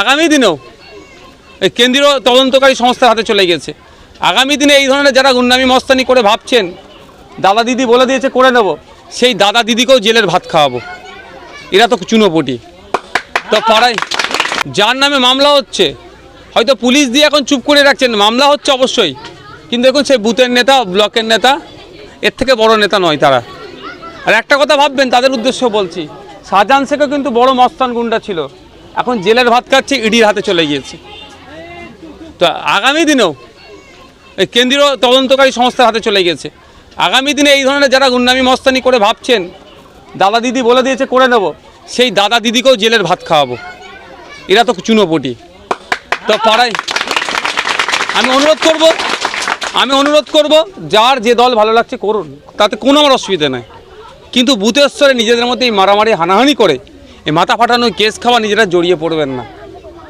আগামী দিনেও এই কেন্দ্রীয় তদন্তকারী সংস্থার হাতে চলে গেছে আগামী দিনে এই ধরনের যারা গুন্ডামি মস্তানি করে ভাবছেন, দাদা দিদি বলে দিয়েছে, করে নেব। সেই দাদা দিদিকেও জেলের ভাত খাওয়াবো। এরা তো চুনোপটি। তো পাড়ায় যার নামে মামলা হচ্ছে, হয়তো পুলিশ দিয়ে এখন চুপ করে রাখছেন, মামলা হচ্ছে অবশ্যই। কিন্তু দেখুন, সেই বুথের নেতা, ব্লকের নেতা, এর থেকে বড় নেতা নয় তারা। আর একটা কথা ভাববেন, তাদের উদ্দেশ্য বলছি শাহজাহান শেখও কিন্তু বড় মস্তান গুন্ডা ছিল। এখন জেলের ভাত খাচ্ছে, ইডির হাতে চলে গিয়েছে। তো আগামী দিনেও এই কেন্দ্রীয় তদন্তকারী সংস্থার হাতে চলে গিয়েছে। আগামী দিনে এই ধরনের যারা গুন্ডামি মস্তানি করে ভাবছেন, দাদা দিদি বলে দিয়েছে, করে নেব, সেই দাদা দিদিকেও জেলের ভাত খাওয়াবো। এরা তো চুনোপটি। তো পাড়ায় আমি অনুরোধ করব, আমি অনুরোধ করব, যার যে দল ভালো লাগছে করুন, তাতে কোনো আমার অসুবিধা নেই। কিন্তু বুথের স্তরে নিজেদের মধ্যে এই মারামারি, হানাহানি করে এই মাথা ফাটানো কেস খাওয়া নিজেরা জড়িয়ে পড়বেন না।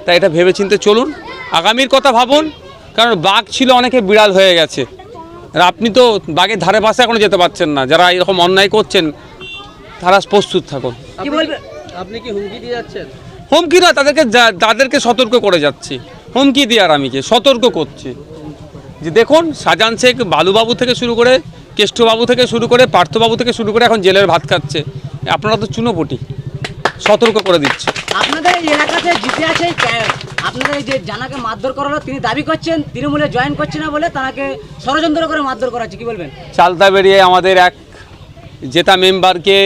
তাই এটা ভেবেচিন্তে চলুন। আগামীর কথা ভাবুন কারণ বাঘ ছিল অনেকে বিড়াল হয়ে গেছে। আর আপনি তো বাঘের ধারে পাশে এখনও যেতে পারছেন না। যারা এরকম অন্যায় করছেন তারা প্রস্তুত থাকুন। আপনি কি হুমকি দিয়ে যাচ্ছেন? হুমকি না তাদেরকে যা- তাদেরকে সতর্ক করে যাচ্ছি। হুমকি দিয়ে আর আমি কি? সতর্ক করছি। যে দেখুন শাহজাহান শেখ বালুবাবু থেকে শুরু করে কেষ্টবাবু থেকে শুরু করে পার্থবাবু থেকে শুরু করে এখন জেলের ভাত খাচ্ছে। আপনারা তো চুনোপটি। সতর্ক করে দিচ্ছে। আপনাদের এই এলাকাতে জিতে আছে আপনারা এই যে জানাকে মারধর করা হলো তিনি দাবি করছেন তৃণমূলে জয়েন করছে না বলে তাকে ষড়যন্ত্র করে মারধর করা হচ্ছে কি বলবেন? চালতা বেরিয়ে আমাদের এক জেতা মেম্বারকে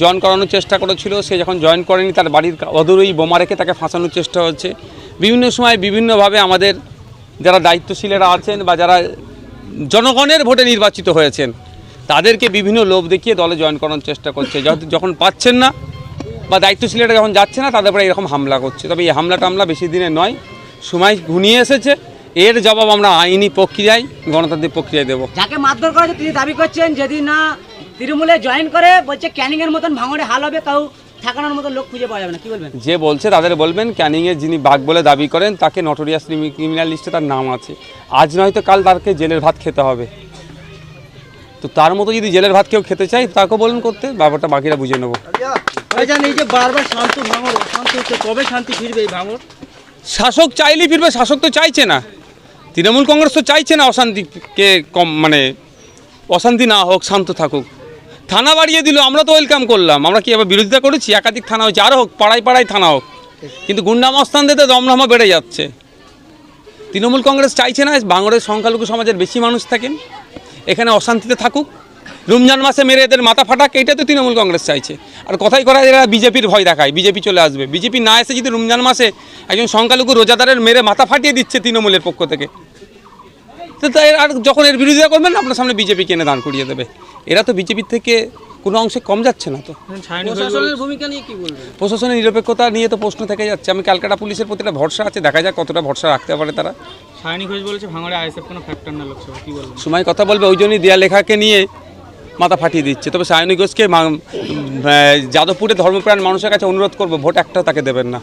জয়েন করানোর চেষ্টা করেছিল সে যখন জয়েন করেনি তার বাড়ির অদূরেই বোমা রেখে তাকে ফাঁসানোর চেষ্টা হচ্ছে। বিভিন্ন সময় বিভিন্নভাবে আমাদের যারা দায়িত্বশীলেরা আছেন বা যারা জনগণের ভোটে নির্বাচিত হয়েছেন তাদেরকে বিভিন্ন লোভ দেখিয়ে দলে জয়েন করানোর চেষ্টা করছে। যখন পাচ্ছেন না বা দায়িত্বশীলেরা যখন যাচ্ছে না তাদের উপরে এরকম হামলা করছে। তবে এই হামলা টামলা বেশি দিনে নয় সময় ঘনিয়ে এসেছে। এর জবাব আমরা আইনি প্রক্রিয়ায় গণতান্ত্রিক প্রক্রিয়ায় দেবো। যাকে মারধর করা তিনি দাবি করছেন যদি না তৃণমূলে জয়েন করে বলছে ক্যানিংয়ের মতন ভাঙড়ে হাল হবে কাউ ঠাকানোর মতো লোক খুঁজে পাওয়া যাবে না। কি বলবেন? যে বলছে তাদের বলবেন ক্যানিংয়ে যিনি বাঘ বলে দাবি করেন তাকে নটোরিয়াস ক্রিমিনাল লিস্টে তার নাম আছে। আজ নয়তো কাল তাকে জেলের ভাত খেতে হবে। তো তার মতো যদি জেলের ভাত কেউ খেতে চায় তাকে বলুন করতে ব্যাপারটা বাকিরা বুঝে নেব। এই যে বারবার শান্ত ভাঙর অশান্ত হচ্ছে কবে শান্তি ফিরবে এই ভাঙর? শাসক চাইলেই ফিরবে শাসক তো চাইছে না। তৃণমূল কংগ্রেস তো চাইছে না অশান্তিকে কম মানে অশান্তি না হোক শান্ত থাকুক। থানা বাড়িয়ে দিল আমরা তো ওয়েলকাম করলাম। আমরা কি আবার বিরোধিতা করেছি? একাধিক থানা হয়েছে আরও হোক পাড়ায় পাড়ায় থানা হোক। কিন্তু গুন্ডাম মস্তান দিতে দমরমা বেড়ে যাচ্ছে। তৃণমূল কংগ্রেস চাইছে না বাংলাদেশ সংখ্যালঘু সমাজের বেশি মানুষ থাকেন। এখানে অশান্তিতে থাকুক। রমজান মাসে মেরে এদের মাথা ফাটাক এটা তো তৃণমূল কংগ্রেস চাইছে। আর কথাই করা এরা বিজেপির ভয় দেখায় বিজেপি চলে আসবে। বিজেপি না এসে যদি রমজান মাসে একজন সংখ্যালঘু রোজাদারের মেরে মাথা ফাটিয়ে দিচ্ছে তৃণমূলের পক্ষ থেকে তো তাই আর যখন এর বিরোধিতা করবেন আপনার সামনে বিজেপি কেনে দান করিয়ে দেবে। এরা তো বিজেপির থেকে কোনো অংশে কম যাচ্ছে না তো। প্রশাসনের ভূমিকা নিয়ে কি বলবেন? প্রশাসনের নিরপেক্ষতা নিয়ে তো প্রশ্ন থেকে যাচ্ছে। আমি ক্যালকাটা পুলিশের প্রতি একটা ভরসা আছে দেখা যাক কতটা ভরসা রাখতে পারে তারা। সায়নী ঘোষ বলেছে ভাঙড়ে আইএসএফ কোনো ফ্যাক্টর না লোকসভা কি বলবেন? সময় কথা বলবে, ওই জন্যই দেয়া লেখাকে নিয়ে মাথা ফাটিয়ে দিচ্ছে। তবে সায়নী ঘোষকে যাদবপুরে ধর্মপ্রাণ মানুষের কাছে অনুরোধ করব, ভোট একটা তাকে দেবেন না।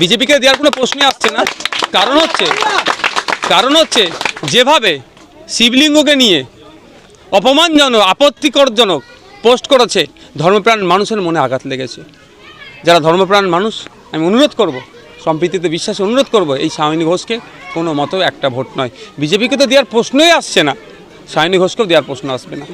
বিজেপিকে দেওয়ার কোনো প্রশ্নই আসছে না। কারণ হচ্ছে কারণ হচ্ছে, যেভাবে শিবলিঙ্গকে নিয়ে অপমানজনক, আপত্তিকরজনক পোস্ট করেছে, ধর্মপ্রাণ মানুষের মনে আঘাত লেগেছে। যারা ধর্মপ্রাণ মানুষ, আমি অনুরোধ করব, সম্প্রীতিতে বিশ্বাসে অনুরোধ করব এই সায়নী ঘোষকে কোনো মতো একটা ভোট নয়। বিজেপিকে তো দেওয়ার প্রশ্নই আসছে না। সায়নী ঘোষকেও দেওয়ার প্রশ্ন আসবে না।